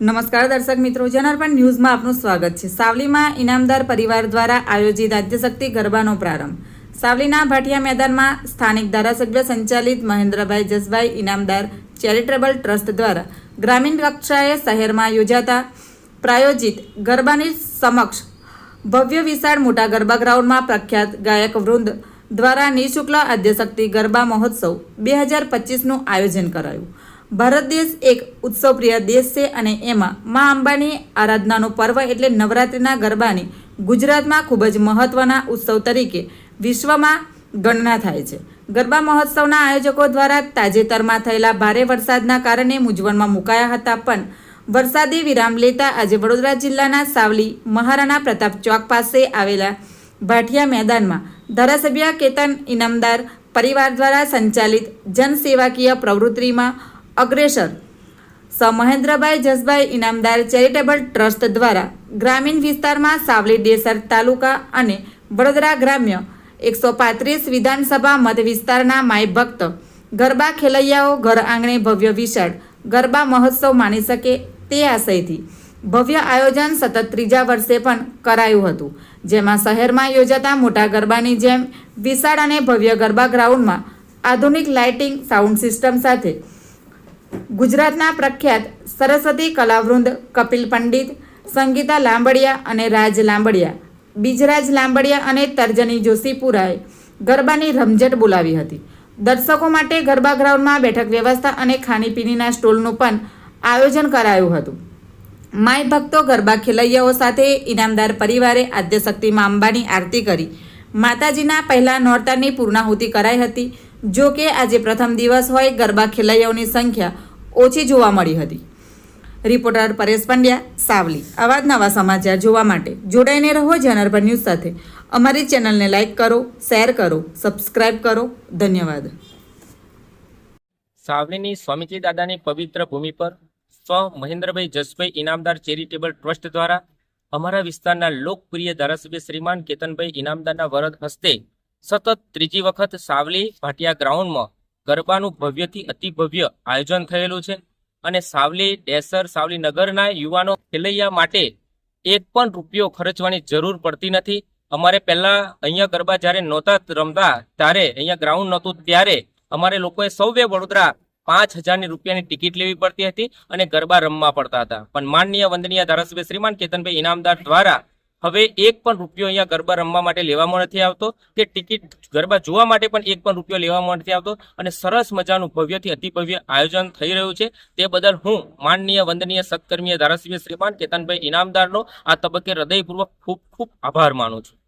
નમસ્કાર દર્શક મિત્રો, જનાર્પણ ન્યૂઝમાં આપનું સ્વાગત છે. સાવલીમાં ઇનામદાર પરિવાર દ્વારા આયોજિત આદ્યશક્તિ ગરબાનો પ્રારંભ. સાવલીના ભાટિયા મેદાનમાં સ્થાનિક ધારાસભ્ય સંચાલિત મહેન્દ્રભાઈ જસભાઈ ઇનામદાર ચેરિટેબલ ટ્રસ્ટ દ્વારા ગ્રામીણ કક્ષાએ શહેરમાં યોજાતા પ્રાયોજિત ગરબાની સમક્ષ ભવ્ય વિશાળ મોટા ગરબા ગ્રાઉન્ડમાં પ્રખ્યાત ગાયક વૃંદ દ્વારા નિઃશુલ્ક આદ્યશક્તિ ગરબા મહોત્સવ બે હજાર પચીસનું આયોજન કરાયું. ભારત દેશ એક ઉત્સવપ્રિય દેશ છે અને એમાં મા અંબાની આરાધનાનું પર્વ એટલે નવરાત્રિના ગરબાની ગુજરાતમાં ખૂબ જ મહત્ત્વના ઉત્સવ તરીકે વિશ્વમાં ગણના થાય છે. ગરબા મહોત્સવના આયોજકો દ્વારા તાજેતરમાં થયેલા ભારે વરસાદના કારણે મૂંઝવણમાં મુકાયા હતા પણ વરસાદી વિરામ લેતા આજે વડોદરા જિલ્લાના સાવલી, મહારાણા પ્રતાપ ચોક પાસે આવેલા ભાટિયા મેદાનમાં ધારાસભ્ય કેતન ઇનામદાર પરિવાર દ્વારા સંચાલિત જનસેવાકીય પ્રવૃત્તિમાં અગ્રેસર. સ મહેન્દ્રભાઈ જસભાઈ ઇનામદાર ચેરિટેબલ ટ્રસ્ટ દ્વારા ગ્રામીણ વિસ્તારમાં સાવલી દેસર તાલુકા અને વડોદરા ગ્રામ્ય એકસો પાંત્રીસ વિધાનસભા મત વિસ્તારના માય ભક્ત. ગરબા ખેલૈયાઓ ઘર આંગણે ભવ્ય વિશાળ ગરબા મહોત્સવ માણી શકે તે આશયથી ભવ્ય આયોજન સતત ત્રીજા વર્ષે પણ કરાયું હતું, જેમાં શહેરમાં યોજાતા મોટા ગરબાની જેમ વિશાળ અને ભવ્ય ગરબા ગ્રાઉન્ડમાં આધુનિક લાઇટિંગ, સાઉન્ડ સિસ્ટમ સાથે ગુજરાતના પ્રખ્યાત સરસ્વતી કલાવૃંદ કપિલ પંડિત, સંગીતા લાંબડિયા અને રાજ લાંબડિયા. બીજરાજ લાંબડિયા અને તર્જની જોશીપુરાએ ગરબાની રમઝટ બોલાવી હતી. દર્શકો માટે ગરબા ગ્રાઉન્ડમાં બેઠક વ્યવસ્થા અને ખાણીપીણીના સ્ટોલનું પણ આયોજન કરાયું હતું. માય ભક્તો ગરબા ખેલૈયાઓ સાથે ઇનામદાર પરિવારે આદ્યશક્તિમાં અંબાની આરતી કરી. માતાજીના પહેલા નોરતાની પૂર્ણાહુતિ કરાઈ હતી. જો કે આજે પ્રથમ દિવસ હોય ગરબા ખેલૈયાઓની સંખ્યા ઓછી જોવા મળી હતી. રિપોર્ટર પરેશ પંડ્યા, સાવલી. આવા જ નવા સમાચાર જોવા માટે જોડાઈને રહો જનરભર ન્યૂઝ સાથે. અમારી ચેનલને લાઇક કરો, શેર કરો, સબસ્ક્રાઇબ કરો. ધન્યવાદ. સાવલીની સ્વામીજી દાદાની પવિત્ર ભૂમિ પર સ્વ મહેન્દ્રભાઈ જસભાઈ ઇનામદાર ચેરિટેબલ ટ્રસ્ટ દ્વારા અમારા વિસ્તારના લોકપ્રિય ધારાસભ્ય શ્રીમાન કેતનભાઈ ઇનામદારના વરદ હસ્તે સતત ત્રીજી વખત સાવલી ભાટિયા ગ્રાઉન્ડમાં ગરબાનું ભવ્યથી અતિ ભવ્ય આયોજન થયેલું છે. અને સાવલી ડેસર સાવલી નગરના યુવાનો ખેલૈયા માટે એક પણ રૂપિયો ખર્ચવાની જરૂર પડતી નથી. અમારે પહેલા અહીંયા ગરબા જ્યારે નહોતા રમતા, ત્યારે અહીંયા ગ્રાઉન્ડ નહોતું, ત્યારે અમારે લોકોએ સૌએ વડોદરા પાંચ હજારની રૂપિયાની ટિકિટ લેવી પડતી હતી અને ગરબા રમવા પડતા હતા. પણ માનનીય વંદનીય ધારાસભ્ય શ્રીમાન કેતનભાઈ ઇનામદાર દ્વારા હવે એક પણ રૂપિયો અહીંયા ગરબા રમવા માટે લેવામાં નથી આવતો કે ટિકિટ ગરબા જોવા માટે પણ એક પણ રૂપિયો લેવામાં નથી આવતો અને સરસ મજાનું ભવ્યથી અતિભવ્ય આયોજન થઈ રહ્યું છે. તે બદલ હું માનનીય, વંદનીય સત્કર્મીય ધારાસભ્ય શ્રીમાન કેતનભાઈ ઇનામદારનો આ તબક્કે હૃદયપૂર્વક ખૂબ ખૂબ આભાર માનું છું.